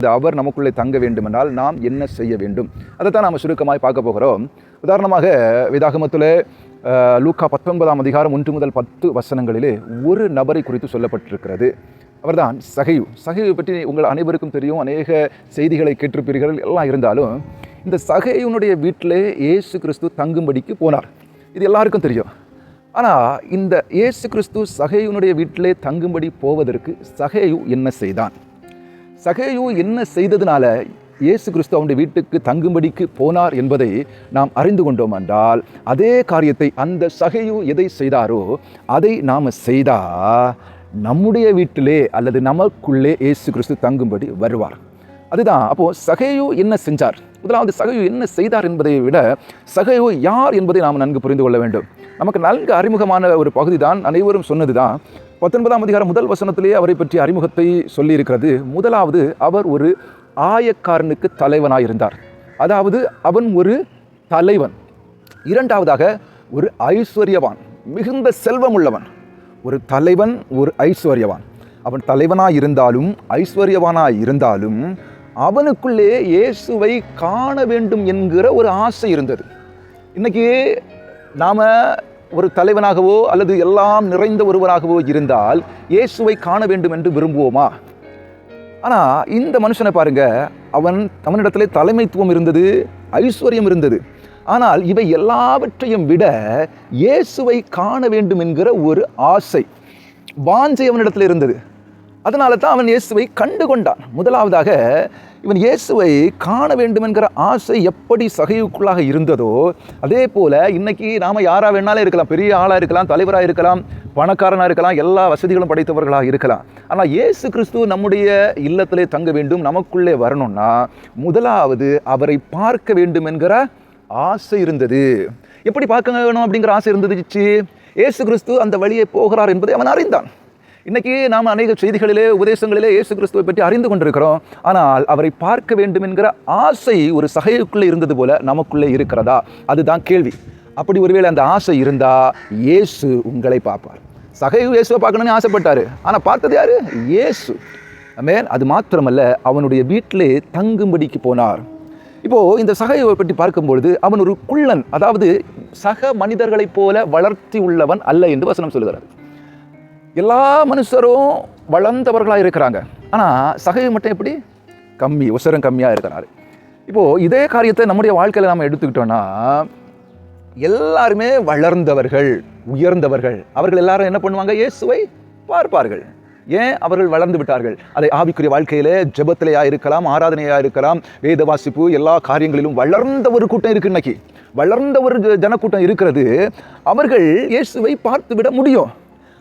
இந்த அவர் நமக்குள்ளே தங்க வேண்டுமென்றால் நாம் என்ன செய்ய வேண்டும்? அதைத்தான் நாம் சுருக்கமாய் பார்க்க போகிறோம். உதாரணமாக வேதாகமத்தில் லூக்கா பத்தொன்பதாம் அதிகாரம் ஒன்று முதல் பத்து வசனங்களிலே ஒரு நபரை குறித்து சொல்லப்பட்டிருக்கிறது. அவர்தான் சகையு. சகையை பற்றி உங்கள் அனைவருக்கும் தெரியும் அநேக செய்திகளை கேட்டிருப்பீர்கள் எல்லாம் இருந்தாலும் இந்த சகையுனுடைய வீட்டிலே இயேசு கிறிஸ்து தங்கும்படிக்கு போனார். இது எல்லாருக்கும் தெரியும். ஆனால் இந்த இயேசு கிறிஸ்து சகையுனுடைய வீட்டிலே தங்கும்படி போவதற்கு சகையு என்ன செய்தான்? சகேயு என்ன செய்ததுனால இயேசு கிறிஸ்து அவனுடைய வீட்டுக்கு தங்கும்படிக்கு போனார் என்பதை நாம் அறிந்து கொண்டோம் என்றால் அதே காரியத்தை அந்த சகையு எதை செய்தாரோ அதை நாம் செய்தா நம்முடைய வீட்டிலே அல்லது நமக்குள்ளே இயேசு கிறிஸ்து தங்கும்படி வருவார். அதுதான். அப்போது சகையு என்ன செஞ்சார்? முதலாவது சகையு என்ன செய்தார் என்பதை விட சகையு யார் என்பதை நாம் நன்கு புரிந்து கொள்ள வேண்டும். நமக்கு நன்கு அறிமுகமான ஒரு பகுதி தான் அனைவரும் சொன்னது தான் பத்தொன்பதாம் அதிகாரம் முதல் வசனத்திலே அவரை பற்றி அறிமுகத்தை சொல்லியிருக்கிறது. முதலாவது அவர் ஒரு ஆயக்காரனுக்கு தலைவனாயிருந்தார். அதாவது அவன் ஒரு தலைவன். இரண்டாவதாக ஒரு ஐஸ்வர்யவான் மிகுந்த செல்வம் உள்ளவன் ஒரு தலைவன் ஒரு ஐஸ்வர்யவான். அவன் தலைவனாக இருந்தாலும் ஐஸ்வர்யவானாக இருந்தாலும் அவனுக்குள்ளே இயேசுவை காண வேண்டும் என்கிற ஒரு ஆசை இருந்தது. இன்றைக்கி நாம் ஒரு தலைவனாகவோ அல்லது எல்லாம் நிறைந்த ஒருவராகவோ இருந்தால் இயேசுவை காண வேண்டும் என்று விரும்புவோமா? ஆனால் இந்த மனுஷனை பாருங்க அவன் அவனிடத்திலே தலைமைத்துவம் இருந்தது ஐஸ்வர்யம் இருந்தது. ஆனால் இவை எல்லாவற்றையும் விட இயேசுவை காண வேண்டும் என்கிற ஒரு ஆசை வாஞ்சை அவனிடத்தில் இருந்தது. அதனால தான் அவன் இயேசுவை கண்டு கொண்டான் முதலாவதாக இவன் இயேசுவை காண வேண்டும் என்கிற ஆசை எப்படி சகைவுக்குள்ளாக இருந்ததோ அதே போல் இன்னைக்கு நாம் யாராக வேணாலும் இருக்கலாம். பெரிய ஆளாக இருக்கலாம் தலைவராக இருக்கலாம் பணக்காரனாக இருக்கலாம் எல்லா வசதிகளும் படைத்தவர்களாக இருக்கலாம். ஆனால் இயேசு கிறிஸ்து நம்முடைய இல்லத்திலே தங்க வேண்டும் நமக்குள்ளே வரணும்னா முதலாவது அவரை பார்க்க வேண்டும் என்கிற ஆசை இருந்தது. எப்படி பார்க்க வேணும் அப்படிங்கிற ஆசை இருந்துச்சு இயேசு கிறிஸ்து அந்த வழியை போகிறார் என்பதை அவன் அறிந்தான். இன்றைக்கி நாம் அநேக செய்திகளிலே உபதேசங்களிலே இயேசு கிறிஸ்துவை பற்றி அறிந்து கொண்டிருக்கிறோம். ஆனால் அவரை பார்க்க வேண்டும் என்கிற ஆசை ஒரு சகைக்குள்ளே இருந்தது போல நமக்குள்ளே இருக்கிறதா? அதுதான் கேள்வி. அப்படி ஒருவேளை அந்த ஆசை இருந்தால் இயேசு உங்களை பார்ப்பார். சகை இயேசுவை பார்க்கணும்னு ஆசைப்பட்டாரு. ஆனால் பார்த்தது யார்? இயேசு. மேன் அது மாத்திரமல்ல அவனுடைய வீட்டிலே தங்கும்படிக்கு போனார். இப்போது இந்த சகையை பற்றி பார்க்கும்பொழுது அவன் ஒரு குள்ளன் அதாவது சக மனிதர்களைப் போல வளர்த்தி உள்ளவன் அல்ல என்று வசனம் சொல்லுகிறார் எல்லா மனுஷரும் வளர்ந்தவர்களாக இருக்கிறாங்க. ஆனால் சகை மட்டும் எப்படி? கம்மி உசரம் கம்மியாக இருக்கிறாரு. இப்போது இதே காரியத்தை நம்முடைய வாழ்க்கையில் நாம் எடுத்துக்கிட்டோன்னா எல்லாருமே வளர்ந்தவர்கள் உயர்ந்தவர்கள். அவர்கள் எல்லாரும் என்ன பண்ணுவாங்க? இயேசுவை பார்ப்பார்கள். ஏன் அவர்கள் வளர்ந்து விட்டார்கள்? அதை ஆவிக்குரிய வாழ்க்கையிலே ஜபத்திலேயா இருக்கலாம் ஆராதனையா இருக்கலாம் வேத வாசிப்பு எல்லா காரியங்களிலும் வளர்ந்த ஒரு கூட்டம் இருக்கு இன்னைக்கு. வளர்ந்த ஒரு ஜனக்கூட்டம் இருக்கிறது. அவர்கள் இயேசுவை பார்த்து விட முடியும்.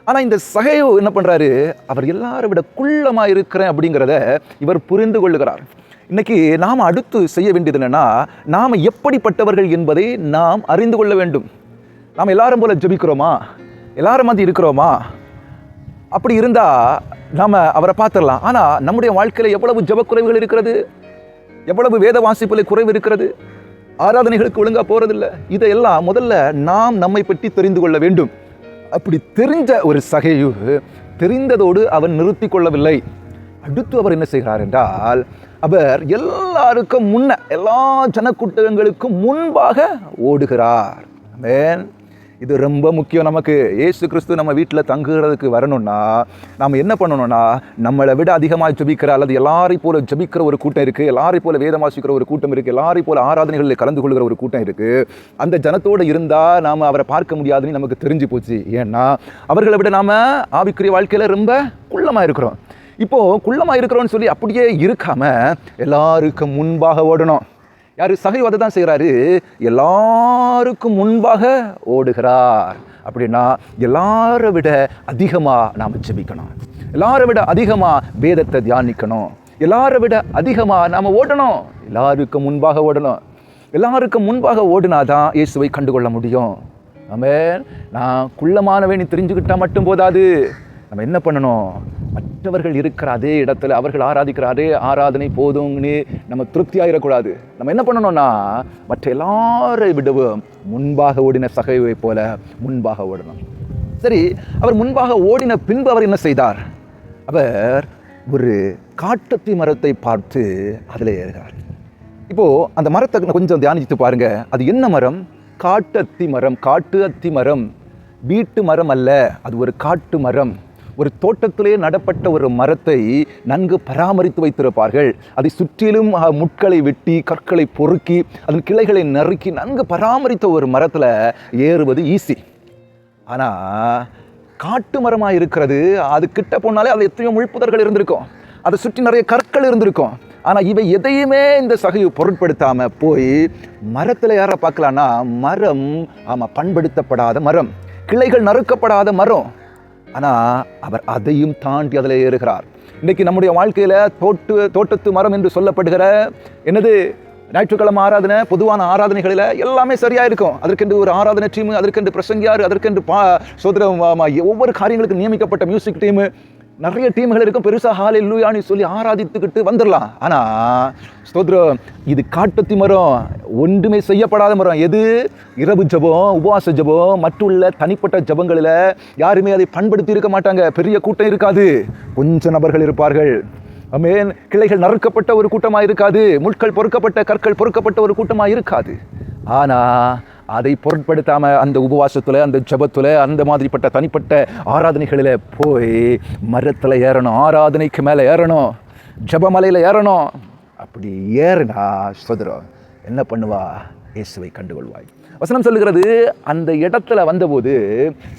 ஆனால் இந்த சகையோ என்ன பண்ணுறாரு அவர் எல்லாரும் விட குள்ளமாக இருக்கிறேன் அப்படிங்கிறத இவர் புரிந்து கொள்ளுகிறார். இன்றைக்கி நாம் அடுத்து செய்ய வேண்டியது என்னென்னா நாம் எப்படிப்பட்டவர்கள் என்பதை நாம் அறிந்து கொள்ள வேண்டும். நாம் எல்லாரும் போல ஜெபிக்கிறோமா? எல்லாரும் மாதிரி இருக்கிறோமா? அப்படி இருந்தால் நாம் அவரை பார்த்துடலாம். ஆனால் நம்முடைய வாழ்க்கையில் எவ்வளவு ஜபக்குறைவுகள் இருக்கிறது? எவ்வளவு வேத வாசிப்பில் குறைவு இருக்கிறது? ஆராதனைகளுக்கு ஒழுங்காக போகிறதில்ல இதையெல்லாம் முதல்ல நாம் நம்மை பற்றி தெரிந்து கொள்ள வேண்டும். அப்படி தெரிஞ்ச ஒரு சகையு தெரிந்ததோடு அவன் நிறுத்தி கொள்ளவில்லை. அடுத்து அவர் என்ன செய்கிறார் என்றால் அவர் எல்லாருக்கும் முன்ன எல்லா ஜனக்கூட்டங்களுக்கும் முன்பாக ஓடுகிறார். மேன் இது ரொம்ப முக்கியம். நமக்கு ஏசு கிறிஸ்து நம்ம வீட்டில் தங்குகிறதுக்கு வரணும்னா நாம் என்ன பண்ணணும்னா நம்மளை விட அதிகமாக ஜெபிக்கிற அல்லது எல்லாரையும் போல ஜெபிக்கிற ஒரு கூட்டம் இருக்குது எல்லாரையும் போல வேதம் வாசிக்கிற ஒரு கூட்டம் இருக்குது எல்லாரையும் போல ஆராதனைகளில் கலந்து கொள்கிற ஒரு கூட்டம் இருக்குது அந்த ஜனத்தோடு இருந்தால் நாம் அவரை பார்க்க முடியாதுன்னு நமக்கு தெரிஞ்சு போச்சு. ஏன்னா அவர்களை விட நாம் ஆவிக்குரிய வாழ்க்கையில் ரொம்ப குள்ளமாக இருக்கிறோம். இப்போது குள்ளமாக இருக்கிறோன்னு சொல்லி அப்படியே இருக்காமல் எல்லாருக்கும் முன்பாக ஓடணும். யார்? சகை அதை தான் செய்கிறாரு எல்லாருக்கும் முன்பாக ஓடுகிறார். அப்படின்னா எல்லாரை விட அதிகமாக நாம் ஜெபிக்கணும். எல்லாரை விட அதிகமாக வேதத்தை தியானிக்கணும். எல்லாரை விட அதிகமாக நாம் ஓடணும். எல்லாருக்கும் முன்பாக ஓடணும். எல்லாருக்கும் முன்பாக ஓடினாதான் இயேசுவை கண்டுகொள்ள முடியும். ஆமே நான் குள்ளமானவை நீ தெரிஞ்சுக்கிட்டால் மட்டும் போதாது. நம்ம என்ன பண்ணணும்? மற்றவர்கள் இருக்கிற அதே இடத்துல அவர்கள் ஆராதிக்கிற அதே ஆராதனை போதும்னு நம்ம திருப்தியாகிடக்கூடாது நம்ம என்ன பண்ணணும்னா மற்ற எல்லாரை விடவும் முன்பாக ஓடின சகைவை போல முன்பாக ஓடணும். சரி அவர் முன்பாக ஓடின பின்பு அவர் என்ன செய்தார்? அவர் ஒரு காட்டத்தி மரத்தை பார்த்து அதில் ஏறுகிறார். இப்போது அந்த மரத்தை கொஞ்சம் தியானித்து பாருங்கள் அது என்ன மரம்? காட்டத்தி மரம் காட்டு அத்தி மரம். வீட்டு மரம் அல்ல அது ஒரு காட்டு மரம். ஒரு தோட்டத்திலே நடப்பட்ட ஒரு மரத்தை நன்கு பராமரித்து வைத்திருப்பார்கள். அதை சுற்றிலும் முட்களை வெட்டி கற்களை பொறுக்கி அதன் கிளைகளை நறுக்கி நன்கு பராமரித்த ஒரு மரத்தில் ஏறுவது ஈஸி ஆனால் காட்டு மரமாக இருக்கிறது அது கிட்ட போனாலே அது எத்தனையோ முழுப்புதர்கள் இருந்திருக்கும். அதை சுற்றி நிறைய கற்கள் இருந்திருக்கும். ஆனால் இவை எதையுமே இந்த சகையை பொருட்படுத்தாமல் போய் மரத்தில் யாரை பார்க்கலான்னா மரம் ஆமாம் பண்படுத்தப்படாத மரம். கிளைகள் நறுக்கப்படாத மரம். ஆனால் அவர் அதையும் தாண்டி அதில் ஏறுகிறார். இன்றைக்கி நம்முடைய வாழ்க்கையில் தோட்டு தோட்டத்து மரம் என்று சொல்லப்படுகிற என்னது ஞாயிற்றுக்கிழமை ஆராதனை பொதுவான ஆராதனைகளில் எல்லாமே சரியாக இருக்கும் அதற்கென்று ஒரு ஆராதனை டீம் அதற்கென்று பிரசங்கியார் அதற்கென்று பா சோதர ஒவ்வொரு காரியங்களுக்கு நியமிக்கப்பட்ட மியூசிக் டீமு நிறைய டீம்கள் இருக்கும். பெருசாக ஹாலில் லூயானி சொல்லி ஆராதித்துக்கிட்டு வந்துடலாம் ஆனால் ஸ்தோத்ரம் இது காட்டுத்தி மரம். ஒன்றுமே செய்யப்படாத மரம். எது? இரவு ஜெபம் உபவாச ஜெபம் மற்றுள்ள தனிப்பட்ட ஜெபங்களில் யாருமே அதை பண்படுத்தி இருக்க மாட்டாங்க. பெரிய கூட்டம் இருக்காது. கொஞ்ச நபர்கள் இருப்பார்கள். அமேன் கிளைகள் நறுக்கப்பட்ட ஒரு கூட்டமாக இருக்காது. முட்கள் பொறுக்கப்பட்ட கற்கள் பொறுக்கப்பட்ட ஒரு கூட்டமாக இருக்காது. ஆனால் அதை பொருட்படுத்தாமல் அந்த உபவாசத்தில் அந்த ஜபத்தில் அந்த மாதிரிப்பட்ட தனிப்பட்ட ஆராதனைகளில் போய் மரத்தில் ஏறணும் ஆராதனைக்கு மேலே ஏறணும் ஜெபமலையில் ஏறணும். அப்படி ஏறினா சுதரம் என்ன பண்ணுவா? இயேசுவை கண்டுகொள்வாய். வசனம் சொல்லுகிறது அந்த இடத்துல வந்தபோது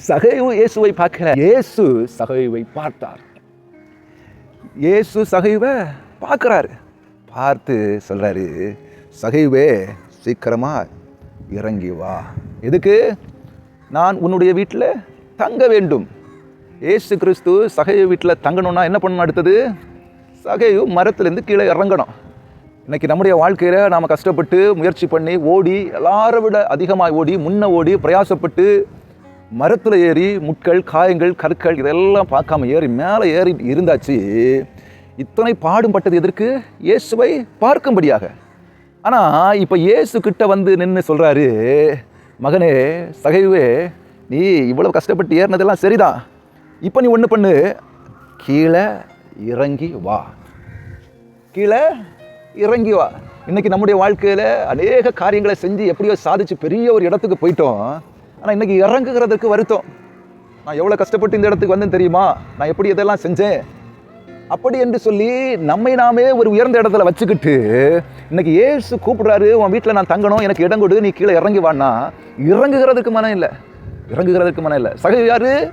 சகைவு இயேசுவை பார்க்கல. இயேசு சகைவை பார்த்தார். இயேசு சகைவை பார்க்குறாரு. பார்த்து சொல்கிறாரு சகைவே சீக்கிரமாக இறங்கி வா. எதுக்கு? நான் உன்னுடைய வீட்டில் தங்க வேண்டும். ஏசு கிறிஸ்து சகைவு வீட்டில் தங்கணும்னா என்ன பண்ணணும் அடுத்தது? சகையு மரத்துலேருந்து கீழே இறங்கணும். இன்னைக்கு நம்முடைய வாழ்க்கையில் நாம் கஷ்டப்பட்டு முயற்சி பண்ணி ஓடி எல்லாரை விட அதிகமாக ஓடி முன்ன ஓடி பிரயாசப்பட்டு மரத்தில் ஏறி முட்கள் காயங்கள் கற்கள் இதெல்லாம் பார்க்காம ஏறி மேலே ஏறி இருந்தாச்சு. இத்தனை பாடும்பட்டது எதற்கு? இயேசுவை பார்க்கும்படியாக. ஆனால் இப்போ ஏசு கிட்ட வந்து நின்று சொல்கிறாரு மகனே சகைவே நீ இவ்வளோ கஷ்டப்பட்டு ஏறினதெல்லாம் சரிதான். இப்போ நீ ஒன்று பண்ணு. கீழே இறங்கி வா. கீழே இறங்கி வா. இன்றைக்கி நம்முடைய வாழ்க்கையில் அநேக காரியங்களை செஞ்சு எப்படியோ சாதிச்சு பெரிய ஒரு இடத்துக்கு போயிட்டோம். ஆனால் இன்றைக்கி இறங்குகிறதுக்கு வருத்தம். நான் எவ்வளோ கஷ்டப்பட்டு இந்த இடத்துக்கு வந்தேன் தெரியுமா? நான் எப்படி இதெல்லாம் செஞ்சேன்? அப்படி என்று சொல்லி நம்மை நாமே ஒரு உயர்ந்த இடத்துல வச்சுக்கிட்டு இன்னைக்கு ஏசு கூப்பிடுறாரு உன் வீட்டில் நான் தங்கணும் எனக்கு இடம் கொடு நீ கீழே இறங்கி வானா இறங்குகிறதுக்கு மனம் இல்லை. இறங்குகிறதுக்கு மனம் இல்லை. சகை யாரு?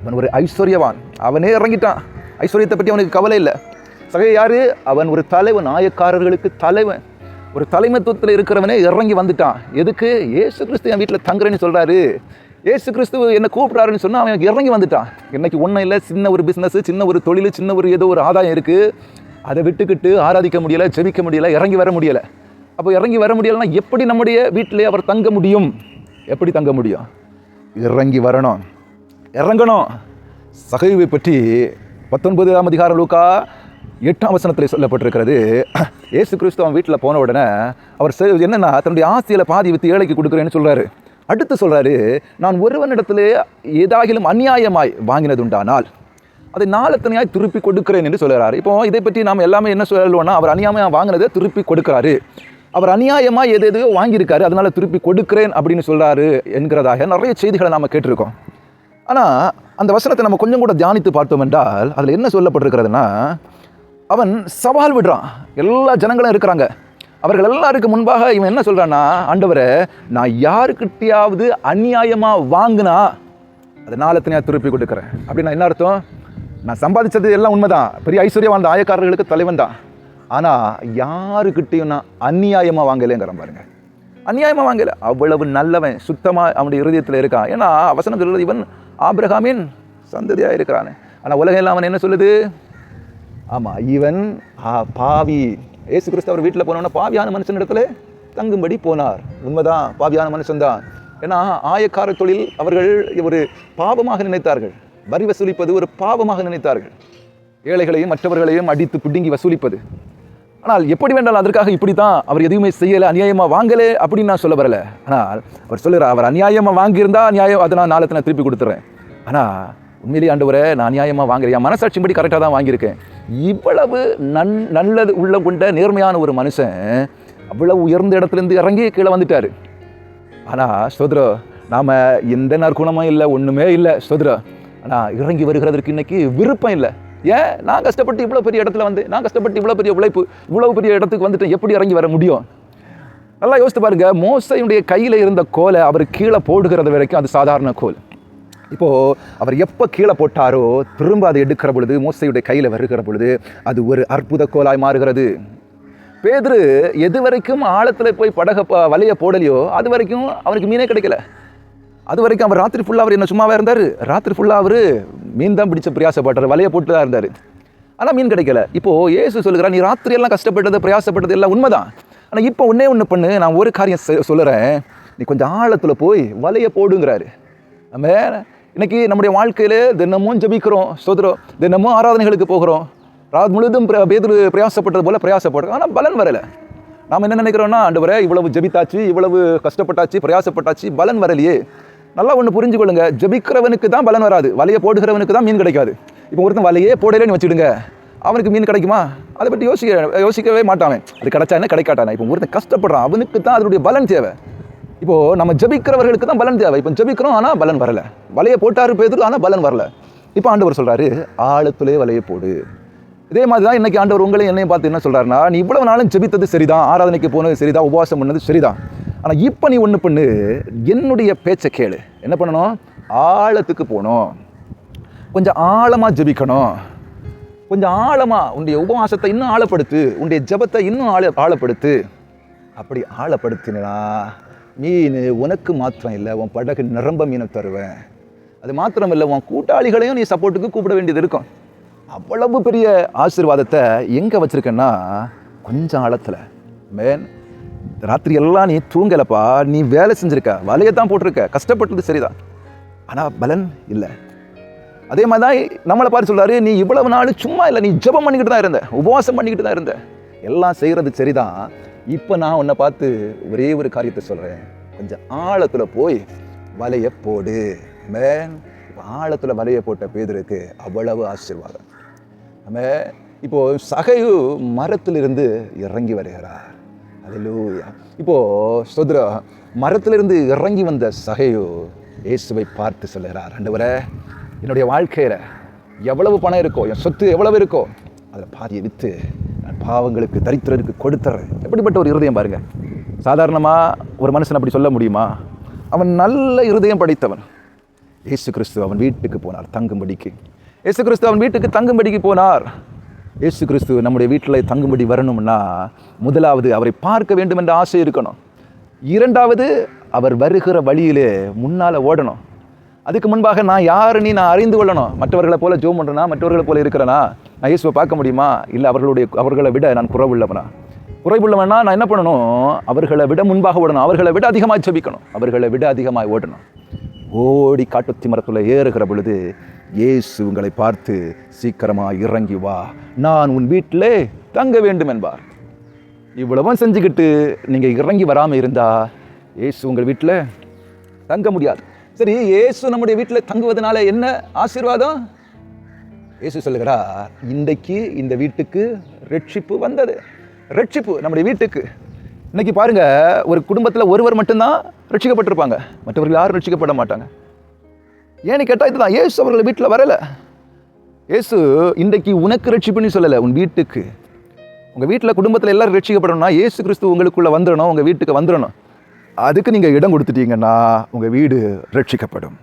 அவன் ஒரு ஐஸ்வர்யவான். அவனே இறங்கிட்டான். ஐஸ்வர்யத்தை பற்றி அவனுக்கு கவலை இல்லை. சகை யாரு? அவன் ஒரு தலைவன் ஆயக்காரர்களுக்கு தலைவன். ஒரு தலைமைத்துவத்தில் இருக்கிறவனே இறங்கி வந்துட்டான். எதுக்கு? ஏசு கிறிஸ்து என் வீட்டில் தங்குறேன்னு சொல்கிறாரு ஏசு கிறிஸ்து என்ன கூப்பிட்றாருன்னு சொன்னா அவன் இறங்கி வந்துட்டான். இன்னைக்கு ஒன்றும் இல்லை சின்ன ஒரு பிஸ்னஸ் சின்ன ஒரு தொழில் சின்ன ஒரு ஏதோ ஒரு ஆதாயம் இருக்குது அதை விட்டுக்கிட்டு ஆராதிக்க முடியல ஜெபிக்க முடியல இறங்கி வர முடியல. அப்போ இறங்கி வர முடியலைன்னா எப்படி நம்முடைய வீட்டிலே அவர் தங்க முடியும்? எப்படி தங்க முடியும்? இறங்கி வரணும். இறங்கணும். சகைவை பற்றி பத்தொன்பதாம் அதிகார லூக்கா எட்டாம் வசனத்தில் சொல்லப்பட்டிருக்கிறது. ஏசு கிறிஸ்து அவன் வீட்டில் போன உடனே அவர் என்னென்னா தன்னுடைய ஆசியில் பாதி வித்து ஏழைக்கு கொடுக்குறேன்னு சொல்கிறாரு அடுத்து சொல்கிறாரு நான் ஒருவனிடத்திலே ஏதாகிலும் அநியாயமாய் வாங்கினதுண்டானால் அதை நாளத்தனையாய் திருப்பி கொடுக்கிறேன் என்று சொல்கிறாரு இப்போ இதை பற்றி நாம் எல்லாமே என்ன சொல்லுவோம்னா அவர் அநியாயமாக வாங்கினதை திருப்பி கொடுக்கிறாரு. அவர் அநியாயமாக எது எதையோ வாங்கியிருக்காரு அதனால திருப்பி கொடுக்கிறேன் அப்படின்னு சொல்கிறாரு என்கிறதாக நிறைய செய்திகளை நாம் கேட்டிருக்கோம். ஆனால் அந்த வசனத்தை நம்ம கொஞ்சம் கூட தியானித்து பார்த்தோம் என்றால் அதில் என்ன சொல்லப்பட்டிருக்கிறதுனா அவன் சவால் விடுறான். எல்லா ஜனங்களும் இருக்கிறாங்க. அவர்கள் எல்லாருக்கு முன்பாக இவன் என்ன சொல்கிறான்னா ஆண்டவரே நான் யாருக்கிட்டையாவது அநியாயமாக வாங்கினா அதை நாளத்தினையா திருப்பி கொடுக்குறேன்? அப்படின்னா என்ன அர்த்தம்? நான் சம்பாதிச்சது எல்லாம் உண்மைதான். பெரிய ஐஸ்வர்யம் வாழ்ந்த ஆயக்காரர்களுக்கு தலைவன் தான். ஆனால் யாருக்கிட்டையும் நான் அந்நியாயமாக வாங்கலைங்கிறேன் பாருங்க. அந்நியாயமாக வாங்கல. அவ்வளவு நல்லவன் சுத்தமாக அவனுடைய இருதயத்தில் இருக்கான். ஏன்னா வசனம் சொல்கிறது இவன் ஆபிரகாமின் சந்ததியாக இருக்கிறானே. ஆனால் உலகம் எல்லாம் அவன் என்ன சொல்லுது? ஆமாம் இவன் பாவி ஏசு கிறிஸ்து அவர் வீட்டில் போனோன்னா பாவியான மனுஷன் இடத்துல தங்கும்படி போனார். உண்மைதான் பாவியான மனுஷன்தான். ஏன்னா ஆயக்கார தொழில் அவர்கள் ஒரு பாவமாக நினைத்தார்கள். வரி வசூலிப்பது ஒரு பாவமாக நினைத்தார்கள். ஏழைகளையும் மற்றவர்களையும் அடித்து பிடுங்கி வசூலிப்பது. ஆனால் எப்படி வேண்டாலும் அதற்காக இப்படி தான் அவர் எதுவுமே செய்யலை அநியாயமாக வாங்கலே அப்படின்னு நான் சொல்ல வரல. ஆனால் அவர் சொல்லுற அவர் அநியாயமாக வாங்கியிருந்தா நியாயம் அதை நான் நாளத்தை நான் திருப்பி கொடுத்துறேன். ஆனால் உண்மையிலேயே ஆண்டவரை நான் அநியாயமாக வாங்குறேன். என் மனசாட்சிப்படி கரெக்டாக தான் வாங்கியிருக்கேன். இவ்வளவு நன் நல்லது உள்ள கொண்ட நேர்மையான ஒரு மனுஷன் அவ்வளவு உயர்ந்த இடத்துலேருந்து இறங்கி கீழே வந்துட்டாரு. ஆனால் ஸ்தோத்ரோ நாம் எந்த நற்குணமும் இல்லை ஒன்றுமே இல்லை ஸ்தோத்ரோ ஆனால் இறங்கி வருகிறதற்கு இன்னைக்கு விருப்பம் இல்லை. ஏன்? நான் கஷ்டப்பட்டு இவ்வளோ பெரிய இடத்துல வந்து நான் கஷ்டப்பட்டு இவ்வளோ பெரிய உழைப்பு இவ்வளோ பெரிய இடத்துக்கு வந்துட்டு எப்படி இறங்கி வர முடியும்? நல்லா யோசித்து பாருங்க மோசையுடைய கையில் இருந்த கோலை அவர் கீழே போடுகிறது வரைக்கும் அது சாதாரண கோல். இப்போ அவர் எப்போ கீழே போட்டாரோ திரும்ப அதை எடுக்கிற பொழுது மோசையுடைய கையில் வருகிற பொழுது அது ஒரு அற்புத கோலாய் மாறுகிறது. பேதுரு எது வரைக்கும் ஆழத்தில் போய் படக ப- வலைய போடலையோ அது வரைக்கும் அவனுக்கு மீனே கிடைக்கல. அது வரைக்கும் அவர் ராத்திரி ஃபுல்லாக அவர் என்ன சும்மாவே இருந்தார்? ராத்திரி ஃபுல்லாக அவர் மீன் தான் பிடிச்ச பிரயாசப்பட்டார் வலையை போட்டு தான் இருந்தார். ஆனால் மீன் கிடைக்கல. இப்போது இயேசு சொல்லுகிறார் நீ ராத்திரியெல்லாம் கஷ்டப்பட்டது பிரயாசப்பட்டது எல்லாம் உண்மைதான். ஆனால் இப்போ ஒன்றே ஒன்று பண்ணு நான் ஒரு காரியம் செ- சொல்லுறேன். நீ கொஞ்சம் ஆழத்தில் போய் வலையை போடுங்கிறாரு. நம்ம இன்றைக்கி நம்முடைய வாழ்க்கையில் தினமும் ஜெபிக்கிறோம் சோதரம் தினமும் ஆராதனைகளுக்கு போகிறோம். ராத் முழுதும் பிர- பேதுரு பிரயாசப்பட்டது போல பிரயாசப்படுறோம் ஆனால் பலன் வரலை. நாம் என்ன நினைக்கிறோன்னா அண்டு வரை இவ்வளவு ஜபித்தாச்சு இவ்வளவு கஷ்டப்பட்டாச்சு பிரயாசப்பட்டாச்சு பலன் வரலையே. நல்லா ஒன்று புரிஞ்சுக்கொள்ளுங்க. ஜெபிக்கிறவனுக்கு தான் பலன் வராது. வலையை போடுகிறவனுக்கு தான் மீன் கிடைக்காது. இப்போ ஒருத்தன் வலையே போடலைன்னு வச்சுடுங்க. அவனுக்கு மீன் கிடைக்குமா? அதை பற்றி யோசிக்க யோசிக்கவே மாட்டான் அது கிடைச்சானே கிடைக்காட்டானே? இப்போ ஒருத்தன் கஷ்டப்படுறான். அவனுக்கு தான் அதனுடைய பலன் தேவை. இப்போது நம்ம ஜெபிக்கிறவர்களுக்கு தான் பலன் தேவை. இப்போ ஜபிக்கிறோம் ஆனால் பலன் வரலை. வலையை போட்டாரு பேதுரு ஆனால் பலன் வரல. இப்போ ஆண்டவர் சொல்கிறாரு ஆழத்திலே வலையை போடு. இதே மாதிரி தான் இன்றைக்கி ஆண்டவர் உங்களையும் என்னையும் பார்த்து என்ன சொல்கிறாருன்னா நீ இவ்வளவு நாளும் ஜெபித்தது சரிதான். ஆராதனைக்கு போனது சரிதான். உபவாசம் பண்ணது சரிதான். ஆனால் இப்போ நீ ஒன்று பண்ணு. என்னுடைய பேச்சை கேளு. என்ன பண்ணணும்? ஆழத்துக்கு போகணும். கொஞ்சம் ஆழமாக ஜெபிக்கணும். கொஞ்சம் ஆழமாக உன்னுடைய உபவாசத்தை இன்னும் ஆழப்படுத்து உன்னுடைய ஜெபத்தை இன்னும் ஆழ ஆழப்படுத்து. அப்படி ஆழப்படுத்தினா மீன் உனக்கு மாத்திரம் இல்லை உன் படகு நிரம்ப மீனை தருவேன். அது மாத்திரம் இல்லை உன் கூட்டாளிகளையும் நீ சப்போர்ட்டுக்கு கூப்பிட வேண்டியது இருக்கும். அவ்வளவு பெரிய ஆசீர்வாதத்தை எங்கே வச்சிருக்கேன்னா கொஞ்சம் ஆழத்தில். மேன் ராத்திரி எல்லாம் நீ தூங்கலப்பா நீ வேலை செஞ்சுருக்க வலையை தான் போட்டிருக்க கஷ்டப்பட்டது சரிதான். ஆனால் பலன் இல்லை. அதே மாதிரி தான் நம்மளை பார்த்து சொல்கிறாரு நீ இவ்வளவு நாள் சும்மா இல்லை நீ ஜெபம் பண்ணிக்கிட்டு தான் இருந்த உபவாசம் பண்ணிக்கிட்டு தான் இருந்த. எல்லாம் செய்கிறது சரிதான் இப்போ நான் உன்னை பார்த்து ஒரே ஒரு காரியத்தை சொல்கிறேன் கொஞ்சம் ஆழத்தில் போய் வலையை போடு. மேன் ஆழத்தில் வலையை போட்ட பேதருக்கு அவ்வளவு ஆசீர்வாதம். நம்ம இப்போது சகையு மரத்திலிருந்து இறங்கி வருகிறார். அதுலூயா இப்போது ஸ்தோத்திர மரத்திலிருந்து இறங்கி வந்த சகையு இயேசுவை பார்த்து சொல்லுகிறார். ஆண்டவரே என்னுடைய வாழ்க்கையில் எவ்வளவு பணம் இருக்கோ என் சொத்து எவ்வளவு இருக்கோ அதில் பாதியை விற்று நான் பாவங்களுக்கு தரித்திரருக்கு கொடுத்துறேன். எப்படிப்பட்ட ஒரு இருதயம் பாருங்கள் சாதாரணமாக ஒரு மனுஷன் அப்படி சொல்ல முடியுமா? அவன் நல்ல இருதயம் படைத்தவன். இயேசு கிறிஸ்து அவன் வீட்டுக்கு போனார் தங்கும்படிக்கு. இயேசு கிறிஸ்து அவன் வீட்டுக்கு தங்கும்படிக்கு போனார். இயேசு கிறிஸ்து நம்முடைய வீட்டில் தங்கும்படி வரணும்னா முதலாவது அவரை பார்க்க வேண்டும் என்ற ஆசை இருக்கணும். இரண்டாவது அவர் வருகிற வழியிலே முன்னால் ஓடணும். அதுக்கு முன்பாக நான் யாருன்னு நான் அறிந்து கொள்ளணும்? மற்றவர்களை போல ஜோம் பண்ணுறேனா மற்றவர்களை போல இருக்கிறேனா? நான் இயேசுவை பார்க்க முடியுமா? இல்லை அவர்களுடைய அவர்களை விட நான் குறைவுள்ளவனா? குறைவுள்ளவனா நான் என்ன பண்ணணும்? அவர்களை விட முன்பாக ஓடணும். அவர்களை விட அதிகமாக ஜெபிக்கணும். அவர்களை விட அதிகமாக ஓடணும். ஓடி காட்டுத்தி மரத்தில் ஏறுகிற பொழுது இயேசு உங்களை பார்த்து சீக்கிரமாக இறங்கி வா. நான் உன் வீட்டிலே தங்க வேண்டும் என்பார். இவ்வளவும் செஞ்சுக்கிட்டு நீங்கள் இறங்கி வராமல் இருந்தால் இயேசு உங்கள் வீட்டில் தங்க முடியாது. சரி இயேசு நம்முடைய வீட்டில் தங்குவதனால என்ன ஆசீர்வாதம்? இயேசு சொல்லுகிறார் இன்றைக்கு இந்த வீட்டுக்கு ரட்சிப்பு வந்தது. ரட்சிப்பு நம்முடைய வீட்டுக்கு. இன்னைக்கு பாருங்க ஒரு குடும்பத்தில் ஒருவர் மட்டும்தான் ரட்சிக்கப்பட்டிருப்பாங்க. மற்றவர்கள் யாரும் ரட்சிக்கப்பட மாட்டாங்க. ஏன்னு கேட்டால் இதுதான். இயேசு அவர்கள் வீட்டில் வரலை. இயேசு இன்றைக்கு உனக்கு ரட்சிப்புன்னு சொல்லலை உன் வீட்டுக்கு. உங்கள் வீட்டில் குடும்பத்தில் எல்லாரும் ரட்சிக்கப்படணும்னா இயேசு கிறிஸ்து உங்களுக்குள்ளே வந்துடணும் உங்கள் வீட்டுக்கு வந்துடணும். அதுக்கு நீங்கள் இடம் கொடுத்துட்டீங்கன்னா உங்கள் வீடு ரட்சிக்கப்படும்.